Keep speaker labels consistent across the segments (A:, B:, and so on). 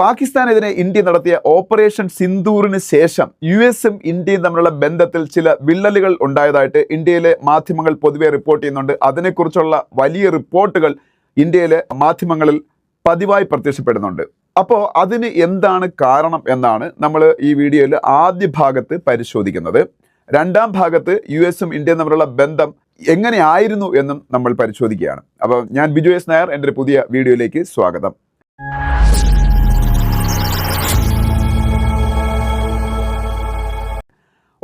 A: പാകിസ്ഥാനെതിരെ India നടത്തിയ operation സിന്ദൂറിന് ശേഷം U എസും ഇന്ത്യയും തമ്മിലുള്ള ബന്ധത്തിൽ ചില വിള്ളലുകൾ ഉണ്ടായതായിട്ട് ഇന്ത്യയിലെ മാധ്യമങ്ങൾ പൊതുവെ റിപ്പോർട്ട് ചെയ്യുന്നുണ്ട്. അതിനെക്കുറിച്ചുള്ള വലിയ റിപ്പോർട്ടുകൾ ഇന്ത്യയിലെ മാധ്യമങ്ങളിൽ പതിവായി പ്രത്യക്ഷപ്പെടുന്നുണ്ട്. അപ്പോൾ അതിന് എന്താണ് കാരണം എന്നാണ് നമ്മൾ ഈ വീഡിയോയിൽ ആദ്യ ഭാഗത്ത് പരിശോധിക്കുന്നത്. രണ്ടാം ഭാഗത്ത് യു എസും ഇന്ത്യയും തമ്മിലുള്ള ബന്ധം എങ്ങനെയായിരുന്നു എന്നും നമ്മൾ പരിശോധിക്കുകയാണ്. അപ്പോൾ ഞാൻ ബിജു എസ് നായർ എന്റെ പുതിയ വീഡിയോയിലേക്ക് സ്വാഗതം.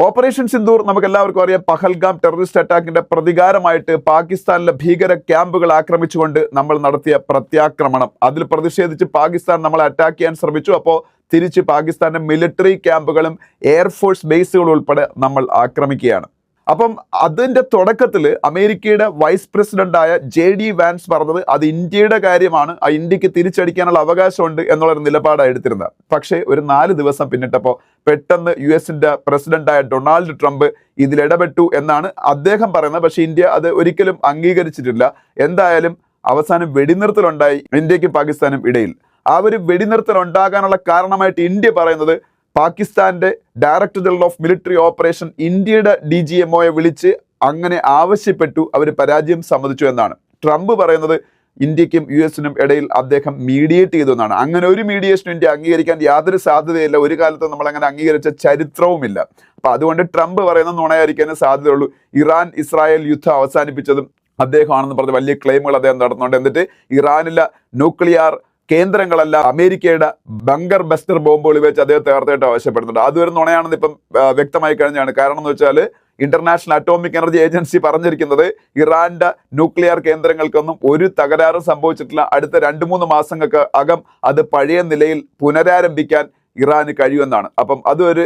A: ഓപ്പറേഷൻ സിന്ദൂർ നമുക്ക് എല്ലാവർക്കും അറിയാം. പഹൽഗാം ടെററിസ്റ്റ് അറ്റാക്കിന്റെ പ്രതികാരമായിട്ട് പാകിസ്ഥാനിലെ ഭീകര ക്യാമ്പുകൾ ആക്രമിച്ചുകൊണ്ട് നമ്മൾ നടത്തിയ പ്രത്യാക്രമണം. അതിൽ പ്രതിഷേധിച്ച് പാകിസ്ഥാൻ നമ്മളെ അറ്റാക്ക് ചെയ്യാൻ ശ്രമിച്ചു. അപ്പോൾ തിരിച്ച് പാകിസ്ഥാന്റെ മിലിറ്ററി ക്യാമ്പുകളും എയർഫോഴ്സ് ബേസുകളും ഉൾപ്പെടെ നമ്മൾ ആക്രമിക്കുകയാണ്. അപ്പം അതിന്റെ തുടക്കത്തിൽ അമേരിക്കയുടെ വൈസ് പ്രസിഡന്റായ ജെ ഡി വാൻസ് പറഞ്ഞത് അത് ഇന്ത്യയുടെ കാര്യമാണ് ആ ഇന്ത്യയ്ക്ക് തിരിച്ചടിക്കാനുള്ള അവകാശമുണ്ട് എന്നുള്ളൊരു നിലപാടാണ് എടുത്തിരുന്നത്. പക്ഷേ ഒരു നാല് ദിവസം പിന്നിട്ടപ്പോൾ പെട്ടെന്ന് യു എസിന്റെ പ്രസിഡന്റായ ഡൊണാൾഡ് ട്രംപ് ഇതിലിടപെട്ടു എന്നാണ് അദ്ദേഹം പറയുന്നത്. പക്ഷേ ഇന്ത്യ അത് ഒരിക്കലും അംഗീകരിച്ചിട്ടില്ല. എന്തായാലും അവസാനം വെടിനിർത്തലുണ്ടായി ഇന്ത്യക്കും പാകിസ്ഥാനും ഇടയിൽ. ആ ഒരു വെടിനിർത്തൽ ഉണ്ടാകാനുള്ള കാരണമായിട്ട് ഇന്ത്യ പറയുന്നത് പാകിസ്ഥാന്റെ director general of military operation ഇന്ത്യയുടെ ഡി ജി എം ഒയെ വിളിച്ച് അങ്ങനെ ആവശ്യപ്പെട്ടു അവർ പരാജയം സമ്മതിച്ചു എന്നാണ്. ട്രംപ് പറയുന്നത് ഇന്ത്യക്കും യു എസിനും ഇടയിൽ അദ്ദേഹം മീഡിയേറ്റ് ചെയ്തു എന്നാണ്. അങ്ങനെ ഒരു മീഡിയേഷനും ഇന്ത്യ അംഗീകരിക്കാൻ യാതൊരു സാധ്യതയില്ല. ഒരു കാലത്തും നമ്മൾ അങ്ങനെ അംഗീകരിച്ച ചരിത്രവുമില്ല. അപ്പൊ അതുകൊണ്ട് ട്രംപ് പറയുന്ന നുണയായിരിക്കാനേ സാധ്യതയുള്ളൂ. ഇറാൻ ഇസ്രായേൽ യുദ്ധം അവസാനിപ്പിച്ചതും അദ്ദേഹമാണെന്ന് പറഞ്ഞ് വലിയ ക്ലെയിമുകൾ അദ്ദേഹം നടന്നുകൊണ്ട് എന്നിട്ട് ഇറാനിലെ ന്യൂക്ലിയർ കേന്ദ്രങ്ങളെല്ലാം അമേരിക്കയുടെ ബങ്കർ ബസ്റ്റർ ബോംബുകൾ വെച്ച് അദ്ദേഹത്തെ തകർത്തായിട്ട് ആവശ്യപ്പെടുന്നുണ്ട്. അതൊരു നുണയാണെന്ന് ഇപ്പം വ്യക്തമായി കഴിഞ്ഞാണ്. കാരണം എന്ന് വെച്ചാൽ ഇന്റർനാഷണൽ അറ്റോമിക് എനർജി ഏജൻസി പറഞ്ഞിരിക്കുന്നത് ഇറാന്റെ ന്യൂക്ലിയർ കേന്ദ്രങ്ങൾക്കൊന്നും ഒരു തകരാറും സംഭവിച്ചിട്ടില്ല. അടുത്ത രണ്ട് മൂന്ന് മാസങ്ങൾക്ക് അകം അത് പഴയ നിലയിൽ പുനരാരംഭിക്കാൻ ഇറാന് കഴിയുമെന്നാണ്. അപ്പം അതൊരു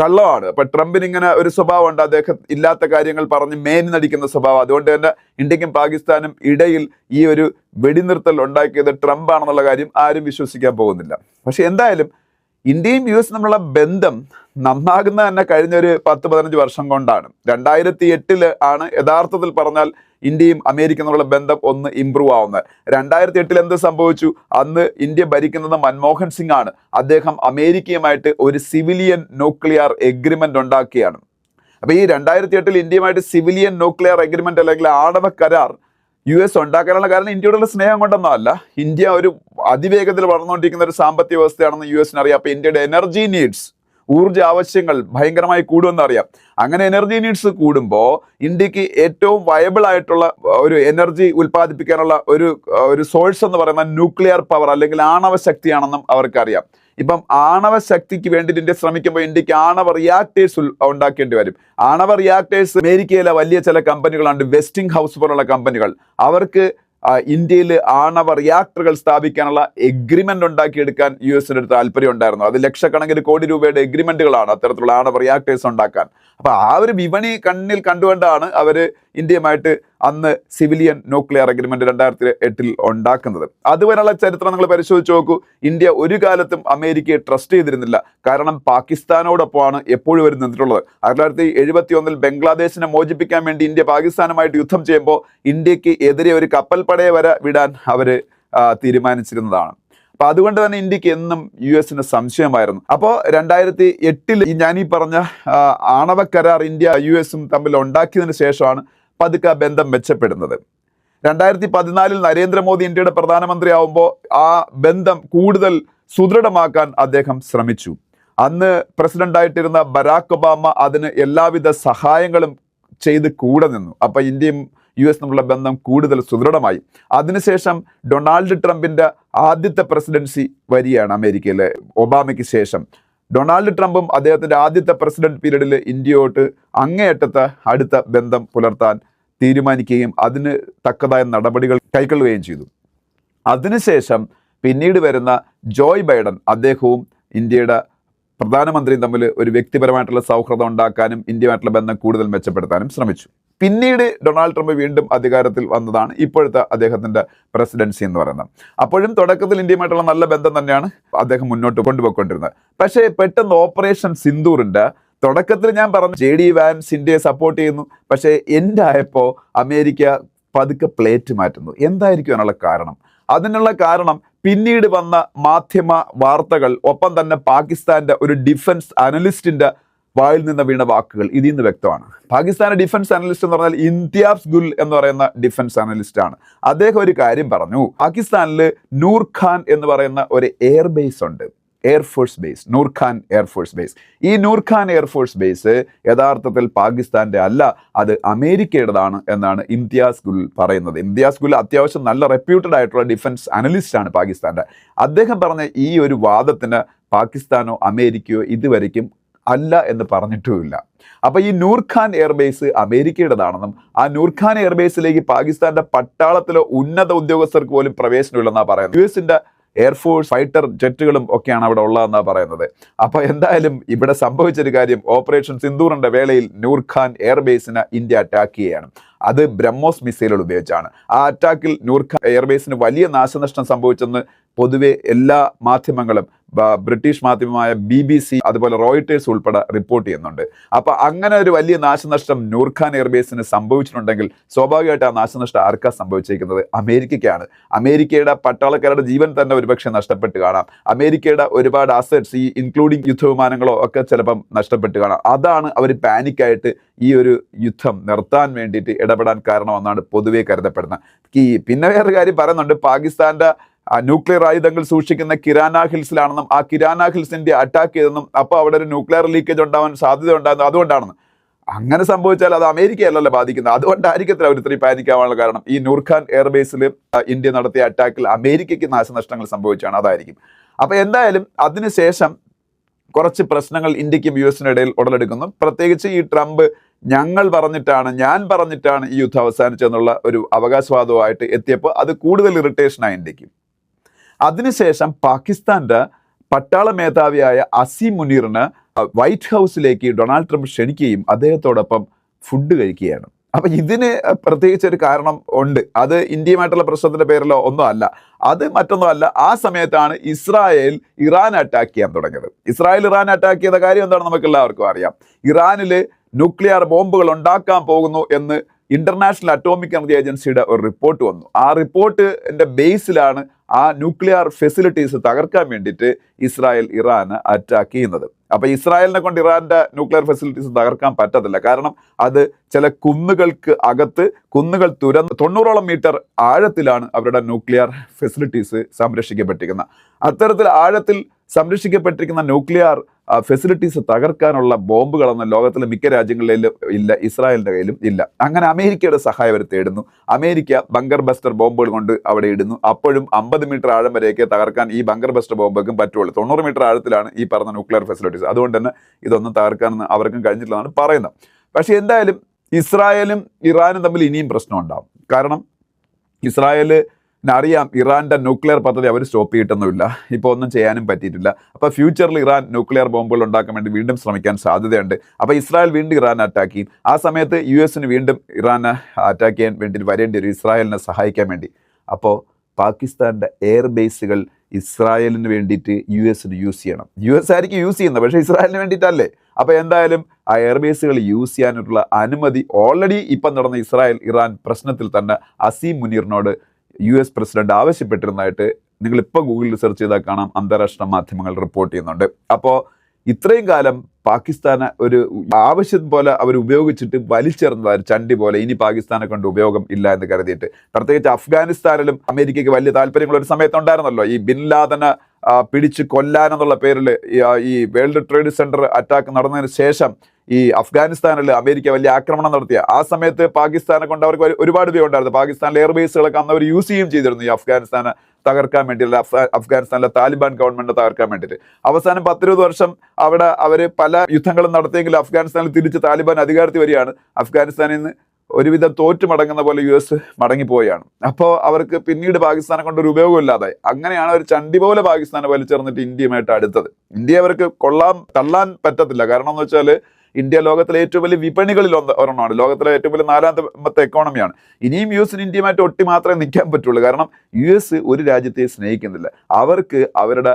A: കള്ളമാണ്. അപ്പൊ ട്രംപിന് ഇങ്ങനെ ഒരു സ്വഭാവം ഉണ്ട് അദ്ദേഹം ഇല്ലാത്ത കാര്യങ്ങൾ പറഞ്ഞ് മേനി നടിക്കുന്ന സ്വഭാവം. അതുകൊണ്ട് തന്നെ ഇന്ത്യക്കും പാകിസ്ഥാനും ഇടയിൽ ഈ ഒരു വെടിനിർത്തൽ ഉണ്ടാക്കിയത് ട്രംപ് ആണെന്നുള്ള കാര്യം ആരും വിശ്വസിക്കാൻ പോകുന്നില്ല. പക്ഷെ എന്തായാലും ഇന്ത്യയും യു എസും തമ്മിലുള്ള ബന്ധം നന്നാകുന്ന തന്നെ കഴിഞ്ഞ ഒരു പത്ത് പതിനഞ്ച് വർഷം കൊണ്ടാണ്. രണ്ടായിരത്തി എട്ടിൽ ആണ് യഥാർത്ഥത്തിൽ പറഞ്ഞാൽ ഇന്ത്യയും അമേരിക്ക തമ്മിലുള്ള ബന്ധം ഒന്ന് ഇമ്പ്രൂവ് ആവുന്നത്. രണ്ടായിരത്തി എട്ടിൽ എന്ത് സംഭവിച്ചു? അന്ന് ഇന്ത്യ ഭരിക്കുന്നത് മൻമോഹൻ സിംഗ് ആണ്. അദ്ദേഹം അമേരിക്കയുമായിട്ട് ഒരു സിവിലിയൻ ന്യൂക്ലിയർ എഗ്രിമെന്റ് ഉണ്ടാക്കിയാണ്. അപ്പൊ ഈ രണ്ടായിരത്തി എട്ടിൽ ഇന്ത്യയുമായിട്ട് സിവിലിയൻ ന്യൂക്ലിയർ എഗ്രിമെന്റ് അല്ലെങ്കിൽ ആണവ കരാർ യു എസ് ഉണ്ടാക്കാനുള്ള കാരണം ഇന്ത്യയോടുള്ള സ്നേഹം കൊണ്ടൊന്നും അല്ല. ഇന്ത്യ ഒരു അതിവേഗത്തിൽ വളർന്നുകൊണ്ടിരിക്കുന്ന ഒരു സാമ്പത്തിക വ്യവസ്ഥയാണെന്ന് യു എസിന് അറിയാം അപ്പൊ ഇന്ത്യയുടെ എനർജി നീഡ്സ് ഊർജ ആവശ്യങ്ങൾ ഭയങ്കരമായി കൂടുമെന്ന് അറിയാം. അങ്ങനെ എനർജി നീഡ്സ് കൂടുമ്പോൾ ഇന്ത്യയ്ക്ക് ഏറ്റവും വയബിൾ ആയിട്ടുള്ള ഒരു എനർജി ഉൽപ്പാദിപ്പിക്കാനുള്ള ഒരു ഒരു സോഴ്സ് എന്ന് പറയുന്നത് ന്യൂക്ലിയർ പവർ അല്ലെങ്കിൽ ആണവ ശക്തിയാണെന്നും അവർക്കറിയാം. ഇപ്പം ആണവ ശക്തിക്ക് വേണ്ടിയിട്ട് ഇന്ത്യ ശ്രമിക്കുമ്പോൾ ഇന്ത്യയ്ക്ക് ആണവ റിയാക്ടേഴ്സ് ഉണ്ടാക്കേണ്ടി വരും. ആണവ റിയാക്ടേഴ്സ് അമേരിക്കയിലെ വലിയ ചില കമ്പനികളാണ് വെസ്റ്റിംഗ് ഹൗസ് പോലുള്ള കമ്പനികൾ അവർക്ക് ഇന്ത്യയിൽ ആണവ റിയാക്ടറുകൾ സ്ഥാപിക്കാനുള്ള എഗ്രിമെന്റ് ഉണ്ടാക്കിയെടുക്കാൻ യു എസിന് ഒരു താല്പര്യം ഉണ്ടായിരുന്നു. അത് ലക്ഷക്കണക്കിന് കോടി രൂപയുടെ എഗ്രിമെന്റുകളാണ് അത്തരത്തിലുള്ള ആണവ റിയാക്ടേഴ്സ് ഉണ്ടാക്കാൻ. അപ്പൊ ആ ഒരു വിപണി കണ്ണിൽ കണ്ടുകൊണ്ടാണ് അവർ ഇന്ത്യയുമായിട്ട് അന്ന് സിവിലിയൻ ന്യൂക്ലിയർ അഗ്രിമെന്റ് രണ്ടായിരത്തി എട്ടിൽ ഉണ്ടാക്കുന്നത്. അതുവരെയുള്ള ചരിത്രം നിങ്ങൾ പരിശോധിച്ച് നോക്കൂ. ഇന്ത്യ ഒരു കാലത്തും അമേരിക്കയെ ട്രസ്റ്റ് ചെയ്തിരുന്നില്ല. കാരണം പാകിസ്ഥാനോടൊപ്പമാണ് എപ്പോഴും അവർ നിന്നിട്ടുള്ളത്. ആയിരത്തി തൊള്ളായിരത്തി എഴുപത്തി ഒന്നിൽ ബംഗ്ലാദേശിനെ മോചിപ്പിക്കാൻ വേണ്ടി ഇന്ത്യ പാകിസ്ഥാനുമായിട്ട് യുദ്ധം ചെയ്യുമ്പോൾ ഇന്ത്യയ്ക്ക് എതിരെ ഒരു കപ്പൽ പടയെ വരെ വിടാൻ അവർ തീരുമാനിച്ചിരുന്നതാണ്. അപ്പൊ അതുകൊണ്ട് തന്നെ ഇന്ത്യയ്ക്ക് എന്നും യു എസിന് സംശയമായിരുന്നു. അപ്പോൾ രണ്ടായിരത്തി എട്ടിൽ ഈ പറഞ്ഞ ആണവ കരാർ ഇന്ത്യ യു എസും തമ്മിൽ ഉണ്ടാക്കിയതിന് ശേഷമാണ് പതുക്കെ ബന്ധം മെച്ചപ്പെടുന്നത്. രണ്ടായിരത്തി പതിനാലിൽ നരേന്ദ്രമോദി ഇന്ത്യയുടെ പ്രധാനമന്ത്രിയാവുമ്പോൾ ആ ബന്ധം കൂടുതൽ സുദൃഢമാക്കാൻ അദ്ദേഹം ശ്രമിച്ചു. അന്ന് പ്രസിഡന്റായിട്ടിരുന്ന ബരാക് ഒബാമ അതിന് എല്ലാവിധ സഹായങ്ങളും ചെയ്ത് കൂടെ നിന്നു. അപ്പൊ ഇന്ത്യയും യു എസ് തമ്മിലുള്ള ബന്ധം കൂടുതൽ സുദൃഢമായി. അതിനുശേഷം ഡൊണാൾഡ് ട്രംപിന്റെ ആദ്യത്തെ പ്രസിഡൻസി വരികയാണ് അമേരിക്കയിലെ ഒബാമയ്ക്ക് ശേഷം. ഡൊണാൾഡ് ട്രംപും അദ്ദേഹത്തിന്റെ ആദ്യത്തെ പ്രസിഡന്റ് പീരീഡിൽ ഇന്ത്യയോട്ട് അങ്ങേയറ്റത്തെ അടുത്ത ബന്ധം പുലർത്താൻ തീരുമാനിക്കുകയും അതിന് തക്കതായ നടപടികൾ കൈക്കൊള്ളുകയും ചെയ്തു. അതിനുശേഷം പിന്നീട് വരുന്ന ജോയ് ബൈഡൻ അദ്ദേഹവും ഇന്ത്യയുടെ പ്രധാനമന്ത്രിയും തമ്മിൽ ഒരു വ്യക്തിപരമായിട്ടുള്ള സൗഹൃദം ഉണ്ടാക്കാനും ഇന്ത്യയുമായിട്ടുള്ള ബന്ധം കൂടുതൽ മെച്ചപ്പെടുത്താനും ശ്രമിച്ചു. പിന്നീട് ഡൊണാൾഡ് ട്രംപ് വീണ്ടും അധികാരത്തിൽ വന്നതാണ് ഇപ്പോഴത്തെ അദ്ദേഹത്തിന്റെ പ്രസിഡൻസി എന്ന് പറയുന്നത്. അപ്പോഴും തുടക്കത്തിൽ ഇന്ത്യയുമായിട്ടുള്ള നല്ല ബന്ധം തന്നെയാണ് അദ്ദേഹം മുന്നോട്ട് കൊണ്ടുപോയിക്കൊണ്ടിരുന്നത്. പക്ഷേ പെട്ടെന്ന് ഓപ്പറേഷൻ സിന്ദൂറിന്റെ തുടക്കത്തിൽ ഞാൻ പറഞ്ഞു ജെ ഡി വാൻസ് ഇന്ത്യയെ സപ്പോർട്ട് ചെയ്യുന്നു. പക്ഷേ എന്റെ ആയപ്പോൾ അമേരിക്ക പതുക്കെ പ്ലേറ്റ് മാറ്റുന്നു. എന്തായിരിക്കും അതിനുള്ള കാരണം? അതിനുള്ള കാരണം പിന്നീട് വന്ന മാധ്യമ വാർത്തകൾ ഒപ്പം തന്നെ പാകിസ്ഥാന്റെ ഒരു ഡിഫൻസ് അനലിസ്റ്റിന്റെ വായിൽ നിന്ന് വീണ വാക്കുകൾ ഇതിൽ നിന്ന് വ്യക്തമാണ്. പാകിസ്ഥാന്റെ ഡിഫൻസ് അനലിസ്റ്റ് എന്ന് പറഞ്ഞാൽ ഇന്ത്യാസ് ഗുൽ എന്ന് പറയുന്ന ഡിഫൻസ് അനലിസ്റ്റ് ആണ്. അദ്ദേഹം ഒരു കാര്യം പറഞ്ഞു. പാകിസ്ഥാനിൽ നൂർ ഖാൻ എന്ന് പറയുന്ന ഒരു എയർ ബേസ് ഉണ്ട്. Air force base Nur Khan air force base ഈ നൂർഖാൻ എയർഫോഴ്സ് ബേസ് യഥാർത്ഥത്തിൽ പാകിസ്ഥാന്റെ അല്ല അത് അമേരിക്കയുടേതാണ് എന്നാണ് ഇംതിയാസ് ഗുൽ പറയുന്നത്. ഇംതിയാസ് ഗുൽ അത്യാവശ്യം നല്ല റെപ്യൂട്ടഡ് ആയിട്ടുള്ള ഡിഫൻസ് അനലിസ്റ്റ് ആണ് പാകിസ്ഥാന്റെ. അദ്ദേഹം പറഞ്ഞ ഈ ഒരു വാദത്തിന് പാകിസ്ഥാനോ അമേരിക്കയോ ഇതുവരയ്ക്കും അല്ല എന്ന് പറഞ്ഞിട്ടുമില്ല. അപ്പോൾ ഈ നൂർഖാൻ എയർബേസ് അമേരിക്കയുടേതാണെന്നും ആ നൂർഖാൻ എയർബേസിലേക്ക് പാകിസ്ഥാന്റെ പട്ടാളത്തിലെ ഉന്നത ഉദ്യോഗസ്ഥർക്ക് പോലും പ്രവേശനമില്ലെന്നാണ് പറയുന്നത്. യു എസിന്റെ എയർഫോഴ്സ് ഫൈറ്റർ ജെറ്റുകളും ഒക്കെയാണ് അവിടെ ഉള്ളതെന്നാണ് പറയുന്നത്. അപ്പോൾ എന്തായാലും ഇവിടെ സംഭവിച്ചൊരു കാര്യം ഓപ്പറേഷൻ സിന്ദൂറിന്റെ വേളയിൽ നൂർഖാൻ എയർബേസിനെ ഇന്ത്യ അറ്റാക്ക് ചെയ്യുകയാണ്. അത് ബ്രഹ്മോസ് മിസൈലുകൾ ഉപയോഗിച്ചാണ്. ആ അറ്റാക്കിൽ നൂർഖാൻ എയർബേസിന് വലിയ നാശനഷ്ടം സംഭവിച്ചെന്ന് പൊതുവെ എല്ലാ മാധ്യമങ്ങളും ബ്രിട്ടീഷ് മാധ്യമമായ ബി ബി സി അതുപോലെ റോയിട്ടേഴ്സ് ഉൾപ്പെടെ റിപ്പോർട്ട് ചെയ്യുന്നുണ്ട്. അപ്പൊ അങ്ങനെ ഒരു വലിയ നാശനഷ്ടം നൂർഖാൻ എയർബേസിന് സംഭവിച്ചിട്ടുണ്ടെങ്കിൽ സ്വാഭാവികമായിട്ട് ആ നാശനഷ്ടം ആർക്കാ സംഭവിച്ചിരിക്കുന്നത് അമേരിക്കയ്ക്കാണ്. അമേരിക്കയുടെ പട്ടാളക്കാരുടെ ജീവൻ തന്നെ ഒരുപക്ഷെ നഷ്ടപ്പെട്ട് കാണാം. അമേരിക്കയുടെ ഒരുപാട് അസറ്റ്സ് ഈ ഇൻക്ലൂഡിംഗ് യുദ്ധവിമാനങ്ങളോ ഒക്കെ ചിലപ്പം നഷ്ടപ്പെട്ട് കാണാം. അതാണ് അവർ പാനിക്കായിട്ട് ഈ ഒരു യുദ്ധം നിർത്താൻ വേണ്ടിയിട്ട് ഇടപെടാൻ കാരണമെന്നാണ് പൊതുവെ കരുതപ്പെടുന്നത്. ഈ പിന്നെ വേറൊരു കാര്യം പറയുന്നുണ്ട്. പാകിസ്ഥാന്റെ ന്യൂക്ലിയർ ആയുധങ്ങൾ സൂക്ഷിക്കുന്ന കിരാന ഹിൽസിലാണെന്നും ആ കിരാന ഹിൽസിന്റെ അറ്റാക്ക് ചെയ്തെന്നും അപ്പോൾ അവിടെ ഒരു ന്യൂക്ലിയർ ലീക്കേജ് ഉണ്ടാവാൻ സാധ്യത ഉണ്ടാകുന്നത് അതുകൊണ്ടാണ് അങ്ങനെ സംഭവിച്ചാൽ അത് അമേരിക്കയല്ലല്ലോ ബാധിക്കുന്നത്. അതുകൊണ്ടായിരിക്കത്തില്ല അവർ ഇത്രയും പാനിക്കാവാനുള്ള കാരണം. ഈ നൂർഖാൻ എയർബേസിൽ ഇന്ത്യ നടത്തിയ അറ്റാക്കിൽ അമേരിക്കയ്ക്ക് നാശനഷ്ടങ്ങൾ സംഭവിച്ചാണ്. അതായിരിക്കും. അപ്പോൾ എന്തായാലും അതിനുശേഷം കുറച്ച് പ്രശ്നങ്ങൾ ഇന്ത്യക്കും യു എസിനും ഇടയിൽ ഉടലെടുക്കുന്നു. പ്രത്യേകിച്ച് ഈ ട്രംപ് ഞങ്ങൾ പറഞ്ഞിട്ടാണ് ഞാൻ പറഞ്ഞിട്ടാണ് ഈ യുദ്ധം അവസാനിച്ചെന്നുള്ള ഒരു അവകാശവാദവുമായിട്ട് എത്തിയപ്പോൾ അത് കൂടുതൽ ഇറിറ്റേഷനായി ഇന്ത്യയ്ക്ക്. അതിനുശേഷം പാകിസ്ഥാന്റെ പട്ടാള മേധാവിയായ അസീം മുനീറിന് വൈറ്റ് ഹൗസിലേക്ക് ഡൊണാൾഡ് ട്രംപ് ക്ഷണിക്കുകയും അദ്ദേഹത്തോടൊപ്പം ഫുഡ് കഴിക്കുകയാണ്. അപ്പം ഇതിന് പ്രത്യേകിച്ച് ഒരു കാരണം ഉണ്ട്. അത് ഇന്ത്യയുമായിട്ടുള്ള പ്രശ്നത്തിന്റെ പേരിലോ ഒന്നും അല്ല. അത് മറ്റൊന്നും അല്ല. ആ സമയത്താണ് ഇസ്രായേൽ ഇറാൻ അറ്റാക്ക് ചെയ്യാൻ തുടങ്ങിയത്. ഇസ്രായേൽ ഇറാൻ അറ്റാക്ക് ചെയ്ത കാര്യം എന്താണെന്ന് നമുക്ക് എല്ലാവർക്കും അറിയാം. ഇറാനിൽ ന്യൂക്ലിയർ ബോംബുകൾ ഉണ്ടാക്കാൻ പോകുന്നു എന്ന് ഇന്റർനാഷണൽ അറ്റോമിക് എനർജി ഏജൻസിയുടെ ഒരു റിപ്പോർട്ട് വന്നു. ആ റിപ്പോർട്ടിന്റെ ബേസിലാണ് ആ ന്യൂക്ലിയർ ഫെസിലിറ്റീസ് തകർക്കാൻ വേണ്ടിയിട്ട് ഇസ്രായേൽ ഇറാന് അറ്റാക്ക് ചെയ്യുന്നത്. അപ്പോൾ ഇസ്രായേലിനെ കൊണ്ട് ഇറാന്റെ ന്യൂക്ലിയർ ഫെസിലിറ്റീസ് തകർക്കാൻ പറ്റത്തില്ല. കാരണം അത് ചില കുന്നുകൾക്ക് അകത്ത് കുന്നുകൾ തുരന്ന് തൊണ്ണൂറോളം മീറ്റർ ആഴത്തിലാണ് അവരുടെ ന്യൂക്ലിയർ ഫെസിലിറ്റീസ് സംരക്ഷിക്കപ്പെട്ടിരിക്കുന്നത്. അത്തരത്തിൽ ആഴത്തിൽ സംരക്ഷിക്കപ്പെട്ടിരിക്കുന്ന ന്യൂക്ലിയർ ഫെസിലിറ്റീസ് തകർക്കാനുള്ള ബോംബുകളൊന്നും ലോകത്തിലെ മിക്ക രാജ്യങ്ങളിലും ഇല്ല ഇസ്രായേലിന്റെ കയ്യിലും ഇല്ല. അങ്ങനെ അമേരിക്കയുടെ സഹായം അവർ തേടുന്നു. അമേരിക്ക ബങ്കർ ബസ്റ്റർ ബോംബുകൾ കൊണ്ട് അവിടെ ഇടുന്നു. അപ്പോഴും അമ്പത് മീറ്റർ ആഴം വരെയൊക്കെ തകർക്കാൻ ഈ ബങ്കർ ബസ്റ്റർ ബോംബുകൾക്കും പറ്റുള്ളൂ. തൊണ്ണൂറ് മീറ്റർ ആഴത്തിലാണ് ഈ പറഞ്ഞ ന്യൂക്ലിയർ ഫെസിലിറ്റീസ് അതുകൊണ്ട് തന്നെ ഇതൊന്നും തകർക്കാനൊന്നും അവർക്കും കഴിഞ്ഞിട്ടില്ലെന്നാണ് പറയുന്നത്. പക്ഷേ എന്തായാലും ഇസ്രായേലും ഇറാനും തമ്മിൽ ഇനിയും പ്രശ്നം ഉണ്ടാവും കാരണം ഇസ്രായേൽ അറിയാം ഇറാന്റെ ന്യൂക്ലിയർ പദ്ധതി അവർ സ്റ്റോപ്പ് ചെയ്തിട്ടൊന്നുമില്ല. ഇപ്പോൾ ഒന്നും ചെയ്യാനും പറ്റിയിട്ടില്ല. അപ്പോൾ ഫ്യൂച്ചറിൽ ഇറാൻ ന്യൂക്ലിയർ ബോംബുകൾ ഉണ്ടാക്കാൻ വേണ്ടി വീണ്ടും ശ്രമിക്കാൻ സാധ്യതയുണ്ട്. അപ്പോൾ ഇസ്രായേൽ വീണ്ടും ഇറാൻ അറ്റാക്ക് ചെയ്യും. ആ സമയത്ത് യു എസിന് വീണ്ടും ഇറാനെ അറ്റാക്ക് ചെയ്യാൻ വേണ്ടി വരേണ്ടി വരും ഇസ്രായേലിനെ സഹായിക്കാൻ വേണ്ടി. അപ്പോൾ പാകിസ്ഥാന്റെ എയർ ബേസുകൾ ഇസ്രായേലിന് വേണ്ടിയിട്ട് യു എസിന് യൂസ് ചെയ്യണം. യു എസ് ആയിരിക്കും യൂസ് ചെയ്യുന്നത് പക്ഷേ ഇസ്രായേലിന് വേണ്ടിയിട്ടല്ലേ? അപ്പോൾ എന്തായാലും ആ എയർ ബേസുകൾ യൂസ് ചെയ്യാനുള്ള അനുമതി ഓൾറെഡി ഇപ്പം നടന്ന ഇസ്രായേൽ ഇറാൻ പ്രശ്നത്തിൽ തന്നെ അസീം മുനീറിനോട് യു എസ് പ്രസിഡന്റ് ആവശ്യപ്പെട്ടിരുന്നതായിട്ട് നിങ്ങൾ ഇപ്പോൾ ഗൂഗിളിൽ സെർച്ച് ചെയ്താൽ കാണാം. അന്താരാഷ്ട്ര മാധ്യമങ്ങൾ റിപ്പോർട്ട് ചെയ്യുന്നുണ്ട്. അപ്പോൾ ഇത്രയും കാലം പാകിസ്ഥാന് ഒരു ആവശ്യം പോലെ അവർ ഉപയോഗിച്ചിട്ട് വലിച്ചെറിഞ്ഞത് ചണ്ടി പോലെ ഇനി പാകിസ്ഥാനെ കൊണ്ട് ഉപയോഗം ഇല്ല എന്ന് കരുതിയിട്ട്. പ്രത്യേകിച്ച് അഫ്ഗാനിസ്ഥാനിലും അമേരിക്കയ്ക്ക് വലിയ താല്പര്യങ്ങൾ ഒരു സമയത്തുണ്ടായിരുന്നല്ലോ. ഈ ബിൻ ലാദനെ പിടിച്ച് കൊല്ലാനെന്നുള്ള പേരിൽ ഈ, വേൾഡ് ട്രേഡ് സെന്റർ അറ്റാക്ക് നടന്നതിന് ശേഷം ഈ അഫ്ഗാനിസ്ഥാനിൽ അമേരിക്ക വലിയ ആക്രമണം നടത്തിയ ആ സമയത്ത് പാകിസ്ഥാനെ കൊണ്ട് അവർക്ക് ഒരുപാട് പേര് ഉണ്ടായിരുന്നു. പാകിസ്ഥാനിലെ എയർബേസുകളൊക്കെ അന്ന് അവർ യൂസ് ചെയ്യുകയും ചെയ്തിരുന്നു ഈ അഫ്ഗാനിസ്ഥാനെ തകർക്കാൻ വേണ്ടിയിട്ട് അഫ്ഗാ- അഫ്ഗാനിസ്ഥാനിലെ താലിബാൻ ഗവൺമെന്റ് തകർക്കാൻ വേണ്ടിയിട്ട്. അവസാനം പത്തിരുപത് വർഷം അവിടെ അവർ പല യുദ്ധങ്ങളും നടത്തിയെങ്കിലും അഫ്ഗാനിസ്ഥാനിൽ തിരിച്ച് താലിബാൻ അധികാരത്തിൽ വരികയാണ്. അഫ്ഗാനിസ്ഥാനിൽ നിന്ന് ഒരുവിധം തോറ്റു മടങ്ങുന്ന പോലെ യു എസ് മടങ്ങിപ്പോയാണ് അപ്പോൾ അവർക്ക് പിന്നീട് പാകിസ്ഥാനെ കൊണ്ടൊരു ഉപയോഗമില്ലാതായി അങ്ങനെയാണ് അവർ ചണ്ടി പോലെ പാകിസ്ഥാനെ വലിച്ചെറിഞ്ഞിട്ട് ഇന്ത്യയുമായിട്ട് അടുത്തത്. ഇന്ത്യ അവർക്ക് കൊള്ളാൻ തള്ളാൻ പറ്റത്തില്ല. കാരണം എന്ന് വെച്ചാൽ ഇന്ത്യ ലോകത്തിലെ ഏറ്റവും വലിയ വിപണികളിൽ ഒരെണ്ണമാണ്. ലോകത്തിലെ ഏറ്റവും വലിയ നാലാമത്തെ എക്കോണമിയാണ് ഇനിയും യു എസിന് ഇന്ത്യയുമായിട്ട് ഒട്ടി മാത്രമേ നിൽക്കാൻ പറ്റുള്ളൂ. കാരണം യു എസ് ഒരു രാജ്യത്തെ സ്നേഹിക്കുന്നില്ല. അവർക്ക് അവരുടെ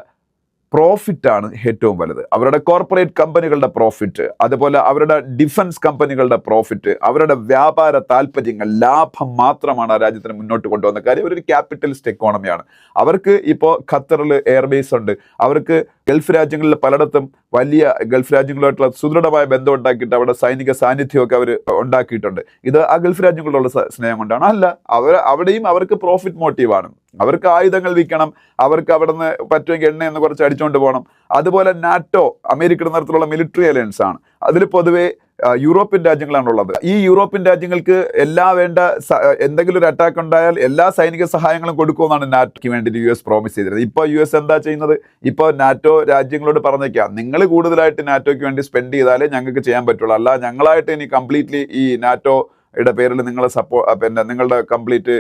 A: പ്രോഫിറ്റ് ആണ് ഏറ്റവും വലുത്. അവരുടെ കോർപ്പറേറ്റ് കമ്പനികളുടെ പ്രോഫിറ്റ് അതുപോലെ അവരുടെ ഡിഫൻസ് കമ്പനികളുടെ പ്രോഫിറ്റ് അവരുടെ വ്യാപാര താല്പര്യങ്ങൾ ലാഭം മാത്രമാണ് ആ രാജ്യത്തിന് മുന്നോട്ട് കൊണ്ടുവന്ന കാര്യം. ഒരു ക്യാപിറ്റലിസ്റ്റ് എക്കോണമിയാണ് അവർക്ക് ഇപ്പോൾ ഖത്തറിൽ എയർബേസ് ഉണ്ട്. അവർക്ക് ഗൾഫ് രാജ്യങ്ങളിൽ പലയിടത്തും വലിയ ഗൾഫ് രാജ്യങ്ങളുമായിട്ടുള്ള സുദൃഢമായ ബന്ധം ഉണ്ടാക്കിയിട്ട് അവിടെ സൈനിക സാന്നിധ്യമൊക്കെ അവർ ഉണ്ടാക്കിയിട്ടുണ്ട്. ഇത് ആ ഗൾഫ് രാജ്യങ്ങളോടുള്ള സ- സ്നേഹം കൊണ്ടാണ്. അല്ല അവർ അവിടെയും അവർക്ക് പ്രോഫിറ്റ് മോട്ടീവാണ് അവർക്ക് ആയുധങ്ങൾ വിൽക്കണം അവർക്ക് അവിടെ നിന്ന് പറ്റുമെങ്കിൽ എണ്ണ എന്ന് കുറച്ച് അടിച്ചുകൊണ്ട് പോകണം. അതുപോലെ നാറ്റോ അമേരിക്കയുടെ നിരത്തിലുള്ള മിലിറ്ററി അലയൻസ് ആണ്. അതിൽ പൊതുവേ യൂറോപ്യൻ രാജ്യങ്ങളാണുള്ളത് ഈ യൂറോപ്യൻ രാജ്യങ്ങൾക്ക് എല്ലാ വേണ്ട എന്തെങ്കിലും ഒരു അറ്റാക്ക് ഉണ്ടായാൽ എല്ലാ സൈനിക സഹായങ്ങളും കൊടുക്കുമെന്നാണ് നാറ്റോയ്ക്ക് വേണ്ടി യു എസ് പ്രോമിസ് ചെയ്തിരുന്നത്. ഇപ്പോൾ യു എസ് എന്താ ചെയ്യുന്നത്? ഇപ്പോൾ നാറ്റോ രാജ്യങ്ങളോട് പറഞ്ഞേക്കാം നിങ്ങൾ കൂടുതലായിട്ട് നാറ്റോയ്ക്ക് വേണ്ടി സ്പെൻഡ് ചെയ്താലേ ഞങ്ങൾക്ക് ചെയ്യാൻ പറ്റുള്ളൂ. അല്ല ഞങ്ങളായിട്ട് ഇനി കംപ്ലീറ്റ്ലി ഈ നാറ്റോ യുടെ പേരിൽ നിങ്ങളെ സപ്പോ പിന്നെ നിങ്ങളുടെ കംപ്ലീറ്റ്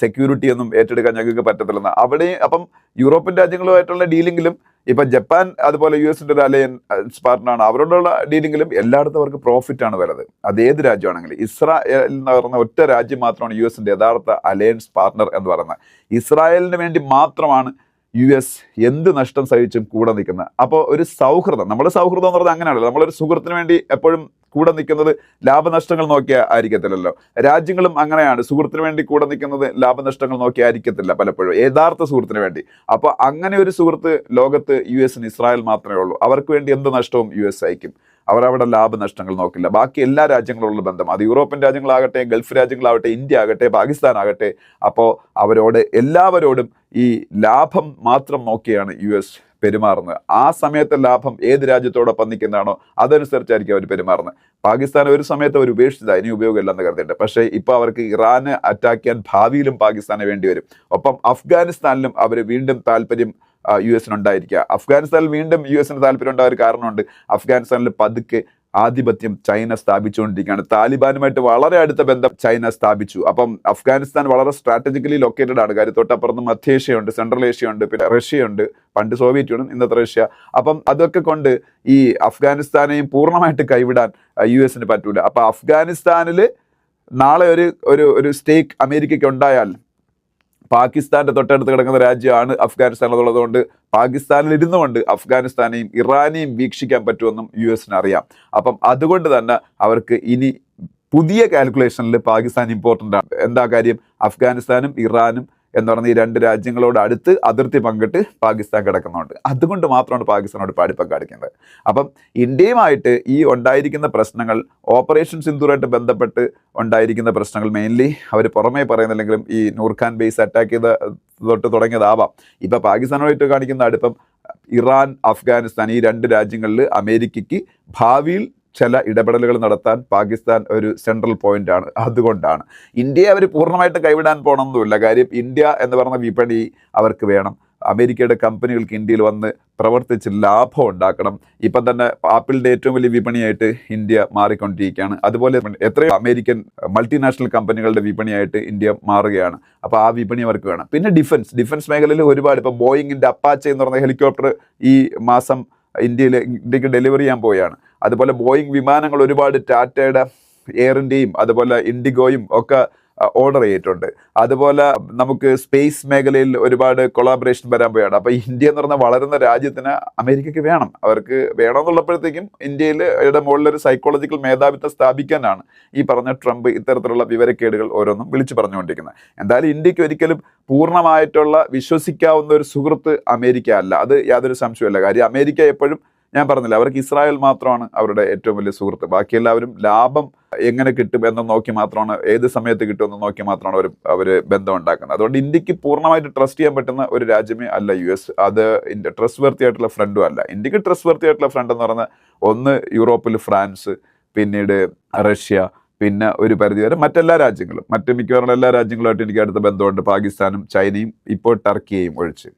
A: സെക്യൂരിറ്റി ഒന്നും ഏറ്റെടുക്കാൻ ഞങ്ങൾക്ക് പറ്റത്തില്ലെന്ന്. അവിടെ അപ്പം യൂറോപ്യൻ രാജ്യങ്ങളുമായിട്ടുള്ള ഡീലിങ്ങിലും ഇപ്പൊ ജപ്പാൻ അതുപോലെ യു എസിന്റെ ഒരു അലയൻസ് പാർട്ട്ണറാണ് അവരോടുള്ള ഡീലിങ്ങിലും എല്ലായിടത്തും അവർക്ക് പ്രോഫിറ്റ് ആണ് വരുന്നത് അത് ഏത് രാജ്യമാണെങ്കിലും. ഇസ്രായേൽ എന്ന് പറയുന്ന ഒറ്റ രാജ്യം മാത്രമാണ് യു എസിന്റെ യഥാർത്ഥ അലയൻസ് പാർട്ട്ണർ എന്ന് പറയുന്നത്. ഇസ്രായേലിന് വേണ്ടി മാത്രമാണ് യു എസ് എന്ത് നഷ്ടം സഹിച്ചും കൂടെ നിൽക്കുന്നത് അപ്പോൾ ഒരു സൗഹൃദം. നമ്മുടെ സൗഹൃദം എന്ന് പറഞ്ഞാൽ അങ്ങനെയാണല്ലോ. നമ്മളൊരു സുഹൃത്തിന് വേണ്ടി എപ്പോഴും കൂടെ നിൽക്കുന്നത് ലാഭനഷ്ടങ്ങൾ നോക്കിയാൽ ആയിരിക്കത്തില്ലല്ലോ. രാജ്യങ്ങളും അങ്ങനെയാണ്. സുഹൃത്തിന് വേണ്ടി കൂടെ നിൽക്കുന്നത് ലാഭനഷ്ടങ്ങൾ നോക്കി ആയിരിക്കത്തില്ല പലപ്പോഴും. യഥാർത്ഥ സുഹൃത്തിന് വേണ്ടി. അപ്പോൾ അങ്ങനെ ഒരു സുഹൃത്ത് ലോകത്ത് യു എസിന് ഇസ്രായേൽ മാത്രമേ ഉള്ളൂ. അവർക്ക് വേണ്ടി എന്ത് നഷ്ടവും യു എസ് അയക്കും. അവർ അവിടെ ലാഭനഷ്ടങ്ങൾ നോക്കില്ല. ബാക്കി എല്ലാ രാജ്യങ്ങളോടുള്ള ബന്ധം. അത് യൂറോപ്യൻ രാജ്യങ്ങളാകട്ടെ ഗൾഫ് രാജ്യങ്ങളാവട്ടെ ഇന്ത്യ ആകട്ടെ പാകിസ്ഥാൻ ആകട്ടെ അപ്പോൾ അവരോട് എല്ലാവരോടും ഈ ലാഭം മാത്രം നോക്കിയാണ് യു എസ് പെരുമാറുന്നത്. ആ സമയത്തെ ലാഭം ഏത് രാജ്യത്തോടൊപ്പം നിൽക്കുന്നതാണോ അതനുസരിച്ചായിരിക്കും അവർ പെരുമാറുന്നത്. പാകിസ്ഥാൻ ഒരു സമയത്ത് അവർ ഉപേക്ഷിച്ചത്. അതിന് ഉപയോഗമില്ലെന്ന് കരുതിയിട്ട് പക്ഷേ ഇപ്പോൾ അവർക്ക് ഇറാന് അറ്റാക്ക് ചെയ്യാൻ ഭാവിയിലും പാകിസ്ഥാന് വേണ്ടി വരും. ഒപ്പം അഫ്ഗാനിസ്ഥാനിലും അവർ വീണ്ടും താല്പര്യം യു എസിനുണ്ടായിരിക്കുക. അഫ്ഗാനിസ്ഥാനിൽ വീണ്ടും യു എസിന് താല്പര്യം ഉണ്ടായ ഒരു കാരണമുണ്ട്. അഫ്ഗാനിസ്ഥാനിൽ പതുക്കെ ആധിപത്യം ചൈന സ്ഥാപിച്ചുകൊണ്ടിരിക്കുകയാണ്. താലിബാനുമായിട്ട് വളരെ അടുത്ത ബന്ധം ചൈന സ്ഥാപിച്ചു. അപ്പം അഫ്ഗാനിസ്ഥാൻ വളരെ സ്ട്രാറ്റജിക്കലി ലൊക്കേറ്റഡ് ആണ്. കാര്യം തൊട്ടപ്പുറത്ത് മധ്യേഷ്യയുണ്ട് സെൻട്രൽ ഉണ്ട് പിന്നെ റഷ്യയുണ്ട് പണ്ട് സോവിയറ്റ് യൂണിയൻ ഇന്നത്തെ റഷ്യ. അപ്പം അതൊക്കെ കൊണ്ട് ഈ അഫ്ഗാനിസ്ഥാനെയും പൂർണമായിട്ട് കൈവിടാൻ യു എസിന് പറ്റൂല. അപ്പം അഫ്ഗാനിസ്ഥാനിൽ നാളെ ഒരു ഒരു ഒരു സ്റ്റേക്ക് അമേരിക്കയ്ക്ക് ഉണ്ടായാൽ പാകിസ്ഥാന്റെ തൊട്ടടുത്ത് കിടക്കുന്ന രാജ്യമാണ് അഫ്ഗാനിസ്ഥാൻ എന്നുള്ളതുകൊണ്ട് പാകിസ്ഥാനിൽ ഇരുന്നുകൊണ്ട് അഫ്ഗാനിസ്ഥാനെയും ഇറാനെയും വീക്ഷിക്കാൻ പറ്റുമെന്നും യു എസിന് അറിയാം. അപ്പം അതുകൊണ്ട് തന്നെ അവർക്ക് ഇനി പുതിയ കാൽക്കുലേഷനിൽ പാകിസ്ഥാൻ ഇമ്പോർട്ടന്റ് ആണ്. എന്താ കാര്യം? അഫ്ഗാനിസ്ഥാനും ഇറാനും എന്ന് പറഞ്ഞ ഈ രണ്ട് രാജ്യങ്ങളോട് അടുത്ത് അതിർത്തി പങ്കിട്ട് പാകിസ്ഥാൻ കിടക്കുന്നുണ്ട്. അതുകൊണ്ട് മാത്രമാണ് പാകിസ്ഥാനോട് പാടിപ്പം കാണിക്കുന്നത്. അപ്പം ഇന്ത്യയുമായിട്ട് ഈ ഉണ്ടായിരിക്കുന്ന പ്രശ്നങ്ങൾ ഓപ്പറേഷൻ സിന്ധുറായിട്ട് ബന്ധപ്പെട്ട് ഉണ്ടായിരിക്കുന്ന പ്രശ്നങ്ങൾ മെയിൻലി അവർ പുറമേ പറയുന്നില്ലെങ്കിലും ഈ നൂർഖാൻ ബേസ് അറ്റാക്ക് ചെയ്ത തൊട്ട് തുടങ്ങിയതാവാം. ഇപ്പം പാകിസ്ഥാനുമായിട്ട് കാണിക്കുന്ന അടുപ്പം ഇറാൻ അഫ്ഗാനിസ്ഥാൻ ഈ രണ്ട് രാജ്യങ്ങളിൽ അമേരിക്കയ്ക്ക് ഭാവിയിൽ ചില ഇടപെടലുകൾ നടത്താൻ പാകിസ്ഥാൻ ഒരു സെൻട്രൽ പോയിന്റ് ആണ്. അതുകൊണ്ടാണ്. ഇന്ത്യയെ അവർ പൂർണമായിട്ട് കൈവിടാൻ പോകണമെന്നില്ല കാര്യം ഇന്ത്യ എന്ന് പറഞ്ഞ വിപണി അവർക്ക് വേണം. അമേരിക്കയുടെ കമ്പനികൾക്ക് ഇന്ത്യയിൽ വന്ന് പ്രവർത്തിച്ച് ലാഭം ഉണ്ടാക്കണം. ഇപ്പം തന്നെ ആപ്പിളിന്റെ ഏറ്റവും വലിയ വിപണിയായിട്ട് ഇന്ത്യ മാറിക്കൊണ്ടിരിക്കുകയാണ്. അതുപോലെ എത്രയോ അമേരിക്കൻ മൾട്ടിനാഷണൽ കമ്പനികളുടെ വിപണിയായിട്ട് ഇന്ത്യ മാറുകയാണ്. അപ്പോൾ ആ വിപണി അവർക്ക് വേണം. പിന്നെ ഡിഫൻസ് ഡിഫൻസ് മേഖലയിൽ ഒരുപാട് ഇപ്പോൾ ബോയിങ്ങിന്റെ അപ്പാച്ച എന്ന് പറഞ്ഞ ഹെലികോപ്റ്റർ ഈ മാസം ഇന്ത്യയിൽ ഇന്ത്യയ്ക്ക് ഡെലിവറി ചെയ്യാൻ പോവുകയാണ്. അതുപോലെ ബോയിങ് വിമാനങ്ങൾ ഒരുപാട് ടാറ്റയുടെ എയർ ഇന്ത്യയും അതുപോലെ ഇൻഡിഗോയും ഒക്കെ ഓർഡർ ചെയ്തിട്ടുണ്ട്. അതുപോലെ നമുക്ക് സ്പേസ് മേഖലയിൽ ഒരുപാട് കൊളാബറേഷൻ വരാൻ പോയാണ്. അപ്പോൾ ഇന്ത്യ എന്ന് പറഞ്ഞാൽ വളരുന്ന രാജ്യത്തിന് അമേരിക്കയ്ക്ക് വേണം. അവർക്ക് വേണമെന്നുള്ളപ്പോഴത്തേക്കും ഇന്ത്യയിൽ യുടെ മുകളിലൊരു സൈക്കോളജിക്കൽ മേധാവിത്വം സ്ഥാപിക്കാനാണ് ഈ പറഞ്ഞ ട്രംപ് ഇത്തരത്തിലുള്ള വിവരക്കേടുകൾ ഓരോന്നും വിളിച്ചു പറഞ്ഞുകൊണ്ടിരിക്കുന്നത്. എന്തായാലും ഇന്ത്യയ്ക്ക് ഒരിക്കലും പൂർണമായിട്ടുള്ള വിശ്വസിക്കാവുന്ന ഒരു സുഹൃത്ത് അമേരിക്ക അല്ല. അത് യാതൊരു സംശയമല്ല കാര്യം അമേരിക്ക എപ്പോഴും ഞാൻ പറഞ്ഞില്ല അവർക്ക് ഇസ്രായേൽ മാത്രമാണ് അവരുടെ ഏറ്റവും വലിയ സുഹൃത്ത്. ബാക്കി എല്ലാവരും ലാഭം എങ്ങനെ കിട്ടും എന്ന് നോക്കി മാത്രമാണ് ഏത് സമയത്ത് കിട്ടുമെന്ന് നോക്കി മാത്രമാണ് അവർ അവർ ബന്ധം ഉണ്ടാക്കുന്നത്. അതുകൊണ്ട് ഇന്ത്യയ്ക്ക് പൂർണമായിട്ട് ട്രസ്റ്റ് ചെയ്യാൻ പറ്റുന്ന ഒരു രാജ്യമേ അല്ല യു എസ്. അത് ഇന്ത്യ ട്രസ്റ്റ് വർത്തി ആയിട്ടുള്ള ഫ്രണ്ടും അല്ല. ഇന്ത്യയ്ക്ക് ട്രസ്റ്റ് വർത്തി ആയിട്ടുള്ള ഫ്രണ്ട് എന്ന് പറഞ്ഞാൽ ഒന്ന് യൂറോപ്പിൽ ഫ്രാൻസ് പിന്നീട് റഷ്യ പിന്നെ ഒരു പരിധിവരെ മറ്റെല്ലാ രാജ്യങ്ങളും. മറ്റ് മിക്കവാറും എല്ലാ രാജ്യങ്ങളുമായിട്ട് എനിക്ക് അടുത്ത ബന്ധമുണ്ട്. പാകിസ്ഥാനും ചൈനയും ഇപ്പോൾ ടർക്കിയെയും ഒഴിച്ച്.